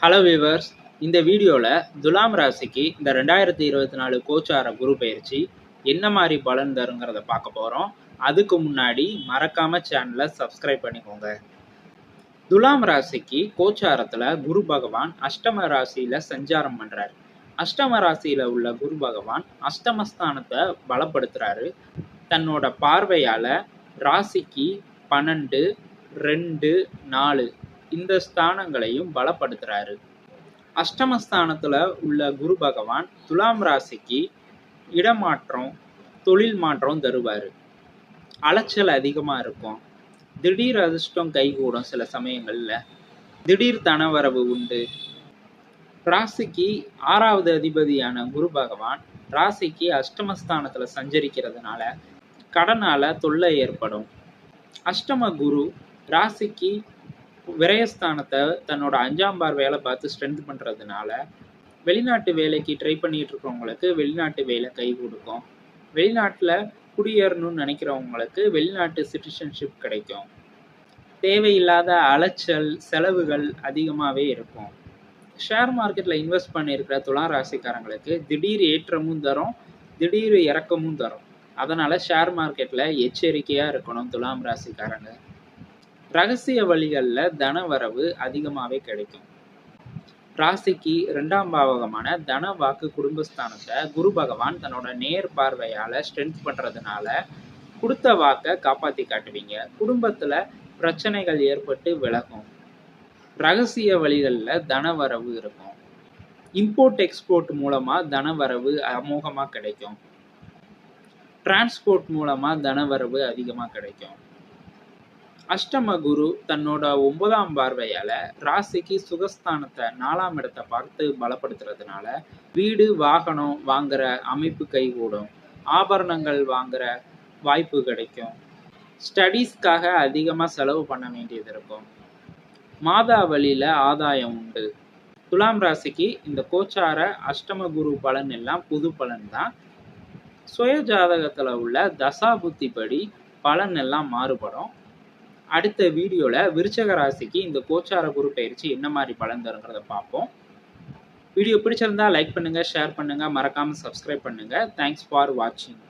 Hello viewers இந்த வீடியோவில் துலாம் ராசிக்கு இந்த ரெண்டாயிரத்தி இருபத்தி நாலு கோச்சார குரு பயிற்சி என்ன மாதிரி பலன் தருங்கிறத பார்க்க போகிறோம் அதுக்கு முன்னாடி மறக்காம சேனலை சப்ஸ்கிரைப் பண்ணிக்கோங்க. துலாம் ராசிக்கு கோச்சாரத்தில் குரு பகவான் அஷ்டம ராசியில் சஞ்சாரம் பண்ணுறாரு அஷ்டம ராசியில் உள்ள குரு பகவான் அஷ்டமஸ்தானத்தை பலப்படுத்துகிறாரு தன்னோட பார்வையால் ராசிக்கு பன்னெண்டு ரெண்டு நாலு இந்த ஸ்தானங்களையும் பலப்படுத்துறாரு. அஷ்டமஸ்தானத்துல உள்ள குரு பகவான் துலாம் ராசிக்கு இடமாற்றம் தொழில் மாற்றம் தருவார். அலைச்சல் அதிகமாக இருக்கும். திடீர் அதிர்ஷ்டம் கைகூடும் சில சமயங்களில். திடீர் தனவரவு உண்டு. ராசிக்கு ஆறாவது அதிபதியான குரு பகவான் ராசிக்கு அஷ்டமஸ்தானத்தில் சஞ்சரிக்கிறதுனால கடனால தொல்லை ஏற்படும். அஷ்டம குரு ராசிக்கு விரயஸ்தானத்தை தன்னோட அஞ்சாம் வேலை பார்த்து ஸ்ட்ரென்த் பண்ணுறதுனால வெளிநாட்டு வேலைக்கு ட்ரை பண்ணிட்டு இருக்கிறவங்களுக்கு வெளிநாட்டு வேலை கை கொடுக்கும். வெளிநாட்டில் குடியேறணும்னு நினைக்கிறவங்களுக்கு வெளிநாட்டு சிட்டிசன்ஷிப் கிடைக்கும். தேவையில்லாத அலைச்சல் செலவுகள் அதிகமாகவே இருக்கும். ஷேர் மார்க்கெட்டில் இன்வெஸ்ட் பண்ணியிருக்கிற துலாம் ராசிக்காரங்களுக்கு திடீர் ஏற்றமும் தரும் திடீர் இறக்கமும் தரும். அதனால் ஷேர் மார்க்கெட்டில் எச்சரிக்கையாக இருக்கணும் துலாம் ராசிக்காரங்க. ரகசிய வழிகளில் தனவரவு அதிகமாகவே கிடைக்கும். ராசிக்கு ரெண்டாம் பாவகமான தன வாக்கு குடும்பஸ்தானத்தை குரு பகவான் தன்னோட நேர் பார்வையால் ஸ்ட்ரென்த் பண்ணுறதுனால கொடுத்த வாக்கை காப்பாற்றி காட்டுவீங்க. குடும்பத்தில் பிரச்சனைகள் ஏற்பட்டு விலகும். ரகசிய வழிகளில் தனவரவு இருக்கும். இம்போர்ட் எக்ஸ்போர்ட் மூலமாக தனவரவு அமோகமாக கிடைக்கும். டிரான்ஸ்போர்ட் மூலமாக தனவரவு அதிகமாக கிடைக்கும். அஷ்டம குரு தன்னோட ஒன்பதாம் பார்வையால ராசிக்கு சுகஸ்தானத்தை நாலாம் இடத்தை பார்த்து பலப்படுத்துறதுனால வீடு வாகனம் வாங்குற அமைப்பு கைகூடும். ஆபரணங்கள் வாங்குற வாய்ப்பு கிடைக்கும். ஸ்டடீஸ்க்காக அதிகமாக செலவு பண்ண வேண்டியது இருக்கும். மாதா வழியில் ஆதாயம் உண்டு. துலாம் ராசிக்கு இந்த கோச்சார அஷ்டம குரு பலன் எல்லாம் புது பலன் தான். சுய ஜாதகத்தில் உள்ள தசா படி பலன் எல்லாம் மாறுபடும். அடுத்த வீடியோவில் விருச்சக ராசிக்கு இந்த கோச்சார குரு பயிற்சி என்ன மாதிரி பலன் தருங்கிறத பார்ப்போம். வீடியோ பிடிச்சிருந்தா லைக் பண்ணுங்கள் ஷேர் பண்ணுங்கள் மறக்காமல் சப்ஸ்கிரைப் பண்ணுங்கள் தேங்க்ஸ் ஃபார் வாட்சிங்